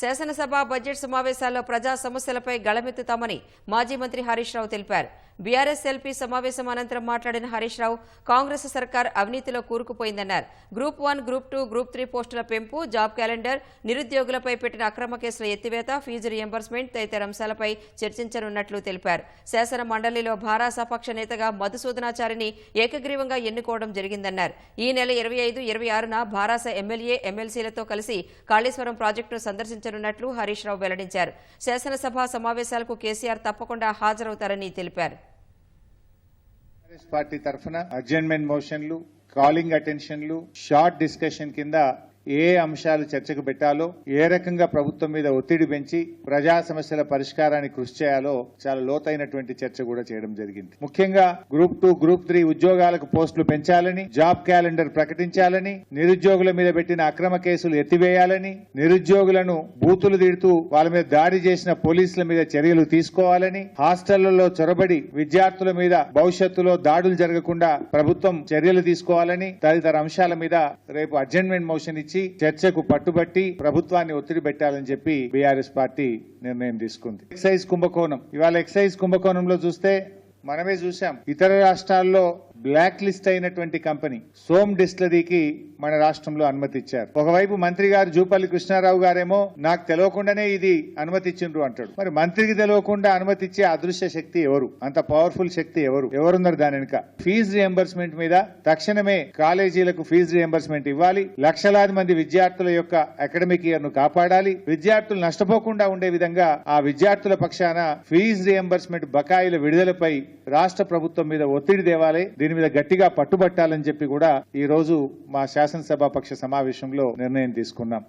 శాసనసభ బడ్జెట్ సమావేశాల్లో ప్రజా సమస్యలపై గళమెత్తుతామని మాజీ మంత్రి హరీష్ రావు తెలిపారు. బీఆర్ఎస్ ఎల్పీ సమావేశం అనంతరం మాట్లాడిన హరీష్ రావు కాంగ్రెస్ సర్కార్ అవినీతిలో కూరుకుపోయిందన్నారు. Group one group two group three పోస్టుల పెంపు జాబ్ క్యాలెండర్ నిరుద్యోగులపై పెట్టిన అక్రమ కేసుల ఎత్తివేత ఫీజు రియంబర్స్మెంట్ తదితర అంశాలపై చర్చించనున్నట్లు తెలిపారు. శాసన మండలిలో భారాసపక్ష నేతగా మధుసూదనాచారిని ఏకగ్రీవంగా ఎన్నుకోవడం జరిగిందన్నారు. ఈ నెల ఇరవై ఐదు ఇరవై ఆరున భారాస ఎమ్మెల్యే ఎమ్మెల్సీలతో కలిసి కాళేశ్వరం ప్రాజెక్టును సందర్శించనున్నట్లు హరీష్ రావు వెల్లడించారు. శాసనసభ సమావేశాలకు కేసీఆర్ తప్పకుండా హాజరవుతారని తెలిపారు. కాంగ్రెస్ పార్టీ తరఫున అడ్జర్న్మెంట్ మోషన్లు కాలింగ్ అటెన్షన్లు షార్ట్ డిస్కషన్ కింద ఏ అంశాలు చర్చకు పెట్టాలో ఏ రకంగా ప్రభుత్వం మీద ఒత్తిడి పెంచి ప్రజా సమస్యల పరిష్కారానికి కృషి చేయాలో చాలా లోతైనటువంటి చర్చ కూడా చేయడం జరిగింది. ముఖ్యంగా గ్రూప్ టూ గ్రూప్ త్రీ ఉద్యోగాలకు పోస్టులు పెంచాలని జాబ్ క్యాలెండర్ ప్రకటించాలని నిరుద్యోగుల మీద పెట్టిన అక్రమ కేసులు ఎత్తివేయాలని నిరుద్యోగులను బూతులు తిడుతూ వాళ్ళ మీద దాడి చేసిన పోలీసుల మీద చర్యలు తీసుకోవాలని హాస్టళ్ళలో చొరబడి విద్యార్థుల మీద భవిష్యత్తులో దాడులు జరగకుండా ప్రభుత్వం చర్యలు తీసుకోవాలని తదితర అంశాల మీద రేపు అడ్జర్న్మెంట్ మోషన్ ఇచ్చి చర్చకు పట్టుబట్టి ప్రభుత్వాన్ని ఒత్తిడి పెట్టాలని చెప్పి బీఆర్ఎస్ పార్టీ నిర్ణయం తీసుకుంది. ఎక్సైజ్ కుంభకోణం. ఇవాళ ఎక్సైజ్ కుంభకోణంలో చూస్తే మనమే చూసాం ఇతర రాష్ట్రాల్లో బ్లాక్ లిస్ట్ అయినటువంటి కంపెనీ సోమ్ డిస్లరీకి మన రాష్ట్రంలో అనుమతి ఇచ్చారు. ఒకవైపు మంత్రి గారు జూపల్లి కృష్ణారావు గారేమో నాకు తెలియకుండానే ఇది అనుమతి ఇచ్చిండ్రు అంటాడు. మరి మంత్రికి తెలియకుండా అనుమతి ఇచ్చే అదృశ్య శక్తి ఎవరు? అంత పవర్ఫుల్ శక్తి ఎవరు? ఎవరున్నారు దాని వెనుక? ఫీజు రియంబర్స్మెంట్ మీద తక్షణమే కాలేజీలకు ఫీజు రియంబర్స్మెంట్ ఇవ్వాలి. లక్షలాది మంది విద్యార్థుల యొక్క అకాడమిక్ ఇయర్ను కాపాడాలి. విద్యార్థులు నష్టపోకుండా ఉండే విధంగా ఆ విద్యార్థుల పక్షాన ఫీజు రియంబర్స్మెంట్ బకాయిల విడుదలపై రాష్ట్ర ప్రభుత్వం మీద ఒత్తిడి తేవాలి. దీని మీద గట్టిగా పట్టుబట్టాలని చెప్పి కూడా ఈ రోజు మా శాసనసభ పక్ష సమావేశంలో నిర్ణయం తీసుకున్నాం.